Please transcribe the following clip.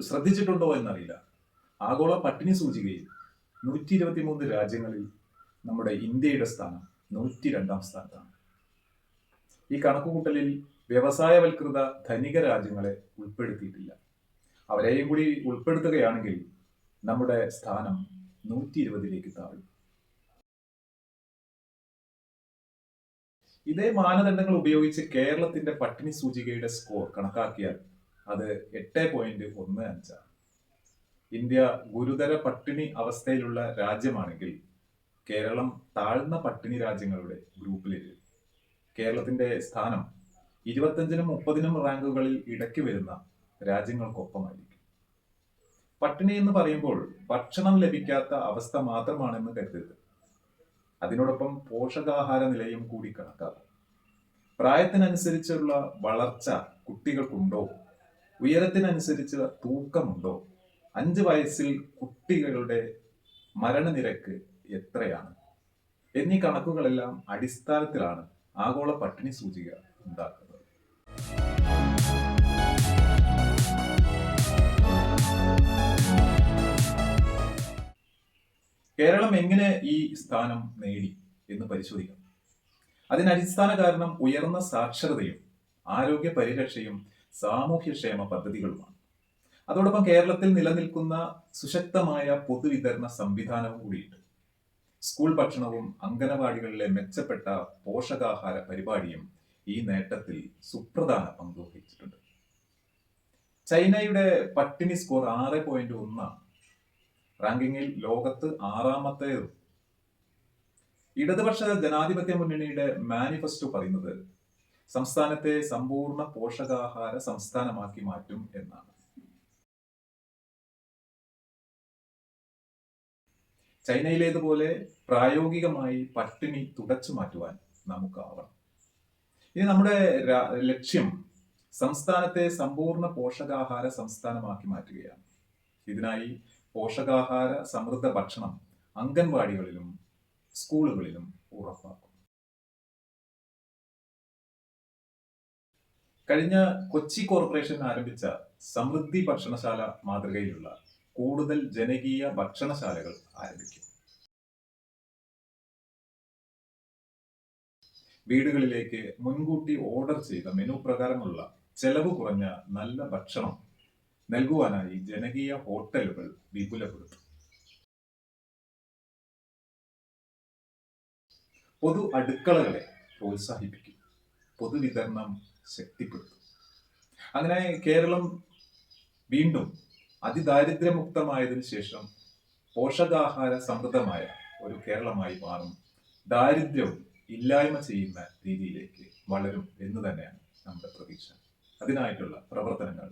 ശ്രദ്ധിച്ചിട്ടുണ്ടോ എന്നറിയില്ല. ആഗോള പട്ടിണി സൂചികയിൽ നൂറ്റി ഇരുപത്തി മൂന്ന് രാജ്യങ്ങളിൽ നമ്മുടെ ഇന്ത്യയുടെ സ്ഥാനം നൂറ്റി രണ്ടാം സ്ഥാനത്താണ്. ഈ കണക്കുകൂട്ടലിൽ വ്യവസായവൽകൃത ധനിക രാജ്യങ്ങളെ ഉൾപ്പെടുത്തിയിട്ടില്ല. അവരെയും കൂടി ഉൾപ്പെടുത്തുകയാണെങ്കിൽ നമ്മുടെ സ്ഥാനം നൂറ്റി ഇരുപതിലേക്ക് താഴും. ഇതേ മാനദണ്ഡങ്ങൾ ഉപയോഗിച്ച് കേരളത്തിന്റെ പട്ടിണി സൂചികയുടെ സ്കോർ കണക്കാക്കിയാൽ അത് എട്ട് പോയിന്റ് ഒന്ന് അഞ്ചാണ്. ഇന്ത്യ ഗുരുതര പട്ടിണി അവസ്ഥയിലുള്ള രാജ്യമാണെങ്കിൽ കേരളം താഴ്ന്ന പട്ടിണി രാജ്യങ്ങളുടെ ഗ്രൂപ്പിലേക്ക് കേരളത്തിന്റെ സ്ഥാനം ഇരുപത്തഞ്ചിനും മുപ്പതിനും റാങ്കുകളിൽ ഇടയ്ക്ക് വരുന്ന രാജ്യങ്ങൾക്കൊപ്പമായിരിക്കും. പട്ടിണി എന്ന് പറയുമ്പോൾ ഭക്ഷണം ലഭിക്കാത്ത അവസ്ഥ മാത്രമാണെന്ന് കരുതരുത്. അതിനോടൊപ്പം പോഷകാഹാര നിലയും കൂടി കണക്കാക്കും. പ്രായത്തിനനുസരിച്ചുള്ള വളർച്ച കുട്ടികൾക്കുണ്ടോ? ഉയരത്തിനനുസരിച്ച് തൂക്കമുണ്ടോ? അഞ്ച് വയസ്സിൽ കുട്ടികളുടെ മരണനിരക്ക് എത്രയാണ്? എന്നീ കണക്കുകളെല്ലാം അടിസ്ഥാനത്തിലാണ് ആഗോള പട്ടിണി സൂചിക ഉണ്ടാക്കുന്നത്. കേരളം എങ്ങനെ ഈ സ്ഥാനം നേടി എന്ന് പരിശോധിക്കാം. അതിനടിസ്ഥാന കാരണം ഉയർന്ന സാക്ഷരതയും ആരോഗ്യ പരിരക്ഷയും സാമൂഹ്യക്ഷേമ പദ്ധതികളുമാണ്. അതോടൊപ്പം കേരളത്തിൽ നിലനിൽക്കുന്ന സുശക്തമായ പൊതുവിതരണ സംവിധാനവും കൂടിയുണ്ട്. സ്കൂൾ ഭക്ഷണവും അംഗനവാടികളിലെ മെച്ചപ്പെട്ട പോഷകാഹാര പരിപാടിയും ഈ നേട്ടത്തിൽ സുപ്രധാന പങ്ക് വഹിച്ചിട്ടുണ്ട്. ചൈനയുടെ പട്ടിണി സ്കോർ ആറ് പോയിന്റ് ഒന്നാണ്. റാങ്കിങ്ങിൽ ലോകത്ത് ആറാമത്തേതും. ഇടതുപക്ഷ ജനാധിപത്യ മുന്നണിയുടെ മാനിഫെസ്റ്റോ പറയുന്നത് സംസ്ഥാനത്തെ സമ്പൂർണ പോഷകാഹാര സംസ്ഥാനമാക്കി മാറ്റും എന്നാണ്. ചൈനയിലേതുപോലെ പ്രായോഗികമായി പട്ടിണി തുടച്ചു മാറ്റുവാൻ നമുക്കാവണം. ഇനി നമ്മുടെ ലക്ഷ്യം സംസ്ഥാനത്തെ സമ്പൂർണ പോഷകാഹാര സംസ്ഥാനമാക്കി മാറ്റുകയാണ്. ഇതിനായി പോഷകാഹാര സമൃദ്ധ ഭക്ഷണം അംഗൻവാടികളിലും സ്കൂളുകളിലും ഉറപ്പാക്കും. കഴിഞ്ഞ കൊച്ചി കോർപ്പറേഷൻ ആരംഭിച്ച സമൃദ്ധി ഭക്ഷണശാല മാതൃകയിലുള്ള കൂടുതൽ ജനകീയ ഭക്ഷണശാലകൾ ആരംഭിക്കും. വീടുകളിലേക്ക് മുൻകൂട്ടി ഓർഡർ ചെയ്ത മെനു പ്രകാരമുള്ള ചെലവ് കുറഞ്ഞ നല്ല ഭക്ഷണം നൽകുവാനായി ജനകീയ ഹോട്ടലുകൾ വിപുലപ്പെടുത്തും പൊതു അടുക്കളകളെ പ്രോത്സാഹിപ്പിക്കും പൊതുവിതരണം ശക്തിപ്പെടുത്തും. അങ്ങനെ കേരളം വീണ്ടും അതിദാരിദ്ര്യമുക്തമായതിനു ശേഷം പോഷകാഹാര സമൃദ്ധമായ ഒരു കേരളമായി മാറും. ദാരിദ്ര്യം ഇല്ലായ്മ ചെയ്യുന്ന രീതിയിലേക്ക് വളരും എന്ന് തന്നെയാണ് നമ്മുടെ പ്രതീക്ഷ. അതിനായിട്ടുള്ള പ്രവർത്തനങ്ങൾ